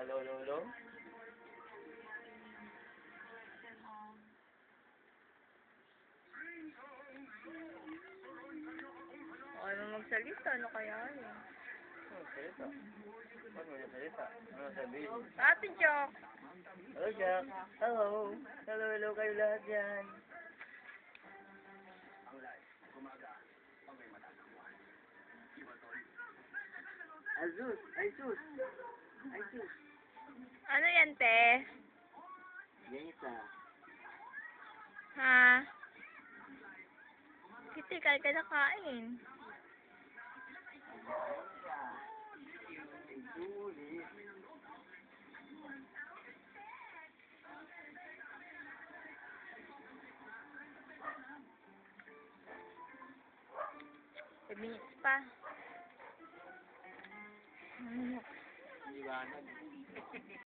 Hello, hello, hello. Ano magsalita? Ano kaya yun? Ano salita? Ano yung salita? Ano sabihin? Ate Jock! Hello, Jack. Hello. Hello, hello kayo lahat dyan. Azus, Azus, Azus. Ano yan, te? Yan isa. Ha? Kitikal ka na kain. Five minutes pa. Ano? Iwanan.